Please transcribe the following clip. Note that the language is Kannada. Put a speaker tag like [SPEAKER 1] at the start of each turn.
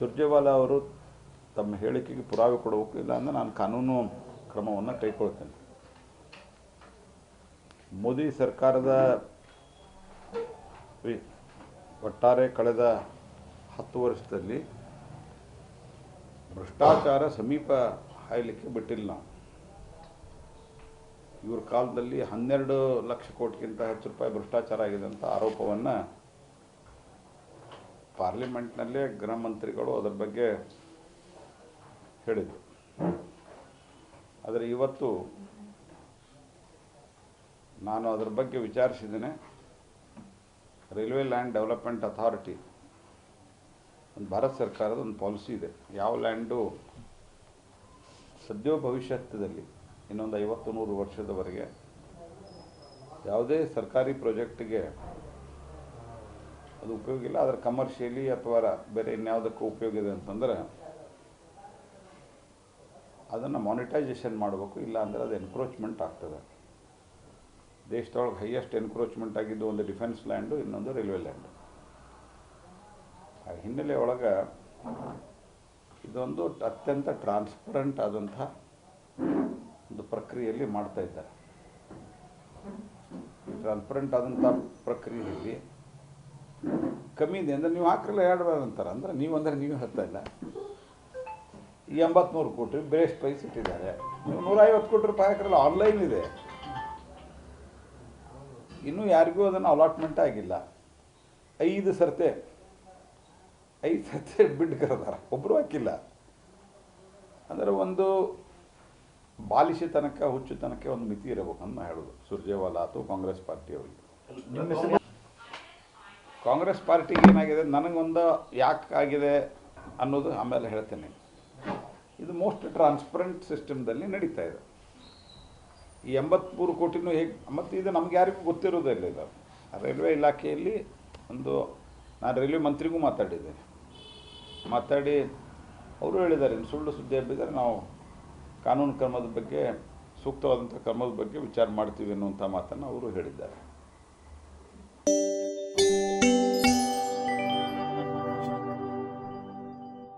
[SPEAKER 1] ಸುರ್ಜೇವಾಲಾ ಅವರು ತಮ್ಮ ಹೇಳಿಕೆಗೆ ಪುರಾವೆ ಕೊಡಬೇಕು ಇಲ್ಲ ಅಂದರೆ ನಾನು ಕಾನೂನು ಕ್ರಮವನ್ನು ಕೈಗೊಳ್ತೇನೆ. ಮೋದಿ ಸರ್ಕಾರದ ಒಟ್ಟಾರೆ ಕಳೆದ ಹತ್ತು ವರ್ಷದಲ್ಲಿ ಭ್ರಷ್ಟಾಚಾರ ಸಮೀಪ ಹಾಯಲಿಕ್ಕೆ ಬಿಟ್ಟಿಲ್ಲ ನಾವು. ಇವ್ರ ಕಾಲದಲ್ಲಿ ಹನ್ನೆರಡು ಲಕ್ಷ ಕೋಟಿಗಿಂತ ಹೆಚ್ಚು ರೂಪಾಯಿ ಭ್ರಷ್ಟಾಚಾರ ಆಗಿದೆ ಅಂತ ಆರೋಪವನ್ನು ಪಾರ್ಲಿಮೆಂಟ್ನಲ್ಲೇ ಗೃಹ ಮಂತ್ರಿಗಳು ಅದರ ಬಗ್ಗೆ ಹೇಳಿದರು. ಆದರೆ ಇವತ್ತು ನಾನು ಅದರ ಬಗ್ಗೆ ವಿಚಾರಿಸಿದ್ದೇನೆ. ರೈಲ್ವೆ ಲ್ಯಾಂಡ್ ಡೆವಲಪ್ಮೆಂಟ್ ಅಥಾರಿಟಿ, ಒಂದು ಭಾರತ ಸರ್ಕಾರದ ಒಂದು ಪಾಲಿಸಿ ಇದೆ. ಯಾವ ಲ್ಯಾಂಡು ಸದ್ಯ ಭವಿಷ್ಯದಲ್ಲಿ ಇನ್ನೊಂದು ಐವತ್ತು ನೂರು ವರ್ಷದವರೆಗೆ, ಯಾವುದೇ ಸರ್ಕಾರಿ ಪ್ರಾಜೆಕ್ಟ್ಗೆ ಅದು ಉಪಯೋಗ ಇಲ್ಲ. ಅದರ ಕಮರ್ಷಿಯಲಿ ಅಥವಾ ಬೇರೆ ಇನ್ಯಾವುದಕ್ಕೂ ಉಪಯೋಗ ಇದೆ ಅಂತಂದ್ರೆ ಅದನ್ನು ಮಾನಿಟೈಸೇಷನ್ ಮಾಡಬೇಕು. ಇಲ್ಲ ಅಂದರೆ ಅದು ಎನ್ಕ್ರೋಚ್ಮೆಂಟ್ ಆಗ್ತದೆ. ದೇಶದೊಳಗೆ ಹೈಯೆಸ್ಟ್ ಎನ್ಕ್ರೋಚ್ಮೆಂಟ್ ಆಗಿದ್ದು ಒಂದು ಡಿಫೆನ್ಸ್ ಲ್ಯಾಂಡು ಇನ್ನೊಂದು ರೈಲ್ವೆ ಲ್ಯಾಂಡು ಆ ಹಿನ್ನೆಲೆ ಒಳಗೆ ಇದೊಂದು ಅತ್ಯಂತ ಟ್ರಾನ್ಸ್ಪರೆಂಟ್ ಆದಂಥ ಒಂದು ಪ್ರಕ್ರಿಯೆಯಲ್ಲಿ ಮಾಡ್ತಾ ಇದ್ದಾರೆ. ಟ್ರಾನ್ಸ್ಪರೆಂಟ್ ಆದಂಥ ಪ್ರಕ್ರಿಯೆಯಲ್ಲಿ ಕಮ್ಮಿ ಇದೆ ಅಂದರೆ ನೀವು ಹಾಕಿರಲ್ಲ ಎರಡು ಅಂತಾರೆ. ಅಂದರೆ ನೀವು ಅಂದರೆ ನೀವು ಹೇಳ್ತಾ ಇಲ್ಲ. ಈ ಎಂಬತ್ಮೂರು ಕೋಟಿ ಬೇಸ್ಟ್ ಪ್ರೈಸ್ ಇಟ್ಟಿದ್ದಾರೆ. ನೀವು ನೂರೈವತ್ತು ಕೋಟಿ ರೂಪಾಯಿ ಹಾಕಿರಲ್ಲ ಆನ್ಲೈನ್ ಇದೆ. ಇನ್ನೂ ಯಾರಿಗೂ ಅದನ್ನು ಅಲಾಟ್ಮೆಂಟ್ ಆಗಿಲ್ಲ. ಐದು ಸರ್ತೆ ಐದು ಸರ್ತೆ ಬಿಡ್ ಕರೆದಾರ. ಒಬ್ಬರು ಹಾಕಿಲ್ಲ. ಅಂದರೆ ಒಂದು ಬಾಲಿಶತನಕ ಹುಚ್ಚುತನಕ್ಕೆ ಒಂದು ಮಿತಿ ಇರಬೇಕು ಅಂತ ಹೇಳೋದು. ಸುರ್ಜೇವಾಲಾ ಅಥವಾ ಕಾಂಗ್ರೆಸ್ ಪಾರ್ಟಿಯವರಿಗೆ ಕಾಂಗ್ರೆಸ್ ಪಾರ್ಟಿಗೆ ಏನಾಗಿದೆ? ನನಗೊಂದು ಯಾಕೆ ಆಗಿದೆ ಅನ್ನೋದು ಆಮೇಲೆ ಹೇಳ್ತೇನೆ. ಇದು ಮೋಸ್ಟ್ ಟ್ರಾನ್ಸ್ಪರೆಂಟ್ ಸಿಸ್ಟಮ್ದಲ್ಲಿ ನಡೀತಾ ಇದೆ. ಈ ಎಂಬತ್ತ್ಮೂರು ಕೋಟಿನೂ ಹೇಗೆ ಮತ್ತು ಇದು ನಮ್ಗೆ ಯಾರಿಗೂ ಗೊತ್ತಿರೋದಿಲ್ಲ ಇದು. ರೈಲ್ವೆ ಇಲಾಖೆಯಲ್ಲಿ ಒಂದು ನಾನು ರೈಲ್ವೆ ಮಂತ್ರಿಗೂ ಮಾತಾಡಿದ್ದೇನೆ ಮಾತಾಡಿ ಅವರು ಹೇಳಿದ್ದಾರೆ ಸುಳ್ಳು ಸುದ್ದಿ ಹಬ್ಬಿದ್ದಾರೆ ನಾವು ಕಾನೂನು ಕ್ರಮದ ಬಗ್ಗೆ ಸೂಕ್ತವಾದಂಥ ಕ್ರಮದ ಬಗ್ಗೆ ವಿಚಾರ ಮಾಡ್ತೀವಿ ಅನ್ನುವಂಥ ಮಾತನ್ನು ಅವರು ಹೇಳಿದ್ದಾರೆ.